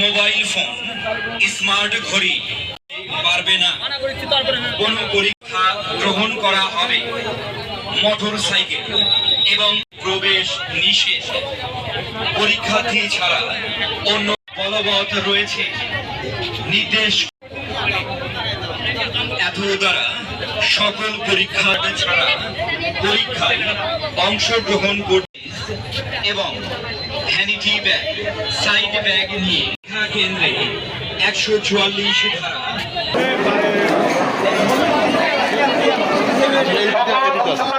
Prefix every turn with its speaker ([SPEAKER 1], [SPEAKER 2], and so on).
[SPEAKER 1] Mobile phone smart ঘড়ি পারবে না। কোনো পরীক্ষা গ্রহণ করা হবে। মোটর সাইকেল এবং প্রবেশ নিষেধ। পরীক্ষার্থী ছাড়া অন্য বলবৎ রয়েছে। নির্দেশ এত দ্বারা সকল পরীক্ষা ছাড়া পরীক্ষায় অংশগ্রহণ করতে এবং হ্যানিটি ব্যাগ সাইড ব্যাগ নিয়ে কেন্দ্রে একশো চুয়াল্লিশ ধারা